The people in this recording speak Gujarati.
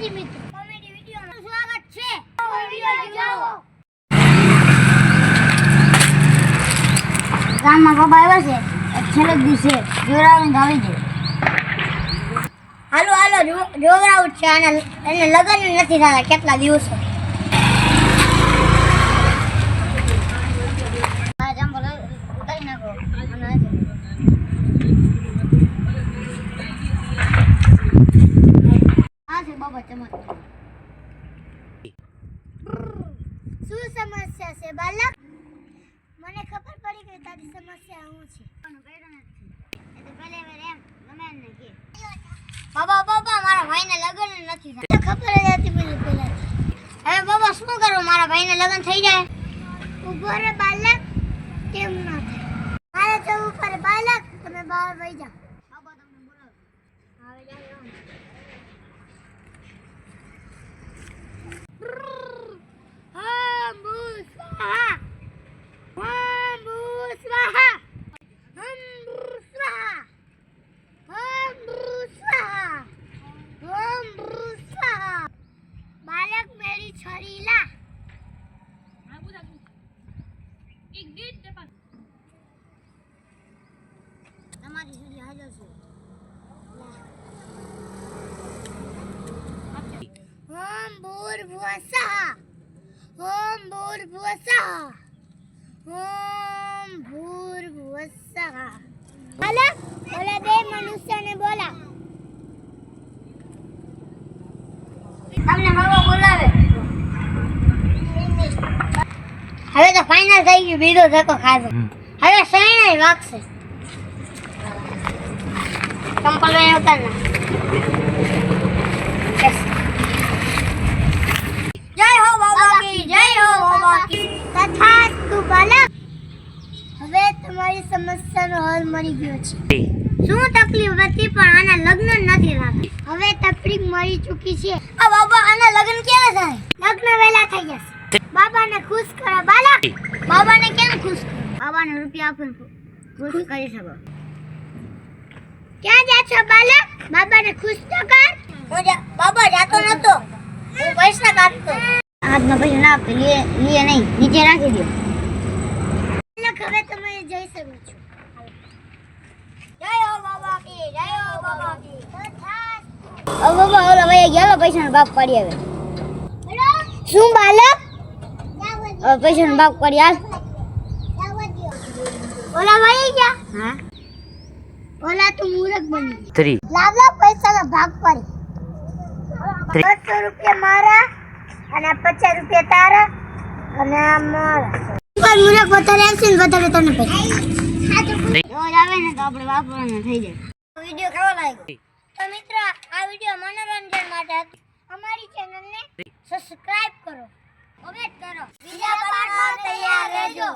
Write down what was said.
માતાજી મિત્રો. કોમેડી વિડીયોમાં સ્વાગત છે. વીડિયો જોવો. ગામમાં બાબા આવ્યા છે. છેલ્લે દિવસે જોરાવીને આવી જાય હાલો હાલો જો- જોવરાવું છે. અને એને લગ્ન નથી થતા કેટલા દિવસો આ જાંબુ લઈ- ઉતારી નાખો અને આ છે બાબા ચમત્કાર શું સમસ્યા છે, બાલક? મને ખબર પડી કે તારી સમસ્યા હું છે. બાબા બાબા, મારા ભાઈને લગ્ન નથી ખબર જ હતી પેલી પેલા. હવે બાબા, શું કરું? મારા ભાઈને લગ્ન થઈ જાય? ઊભો રે બાલક, કેમ ના થાય? મારે જવું પડે બાલક, તમે બહાર વહી જાઓ. તમારી સુધી હાજર છે. ઓમ ઓમ ભૂર્ભુવસ્સઃ ઓમ ભૂર્ભુવસ્સઃ હાલો ઓલા બે મનુષ્યને બોલા તમને બાબા બોલાવે. હવે તો ફાઇનલ થઈ ગયું બીજો ધક્કો ખાધો. હવે સૈણાઈ વાગશે. ચંપલ લઈને ઉતાર જય હો બાબા કી જય હો બાબા કી તથાસ્તુ બાલક હવે તમારી સમસ્યાનો હલ મળી ગયો છે. શું તકલીફ હતી? પણ આના લગ્ન નથી થતા. હવે તકલીફ મળી ચૂકી છે. આ બાબા આના લગ્ન ક્યારે થાય? લગ્ન વેલા થઈ જશે બાબાને ખુશ કરો બાલક બાબાને કેમ ખુશ કરો? બાબાને રૂપિયા આપીને ખુશ? કરી શકો. ક્યાં જા છો બાલક બાબાને ખુશ તો કર. બાબા જાતો નતો. હું પૈસા કાઢતો. હાથમાં પૈસા ના આપતો લીએ લીએ નહીં નીચે રાખી દો. બાલક હવે તમે જઈ શકું છું. જય બાબા કી જય બાબા કી ઓ બાબા ઓલા ભાઈ ગયા પૈસાનો બાપ પાડી આવે. શું બાલક પૈસા પૈસાનો બાપ પાડી હાલ ઓલા ભાઈ ગયા? હા. ઓલા તું મૂરખ બની થ્રી લાવ લાવ પૈસાનો ભાગ પડે બસો રૂપિયા મારા અને પચાસ રૂપિયા તારા અને આ મારા. પણ મૂરખ વધારે આવશે ને વધારે તને પૈસા. રોજ આવે ને તો આપણે વાપરવાના થઈ જાય. વીડિયો કેવો લાગ્યો? તો મિત્ર આ વીડિયો મનોરંજન માટે. અમારી ચેનલને સબસ્ક્રાઇબ કરો. કોમેન્ટ કરો. બીજા તૈયાર રહેજો.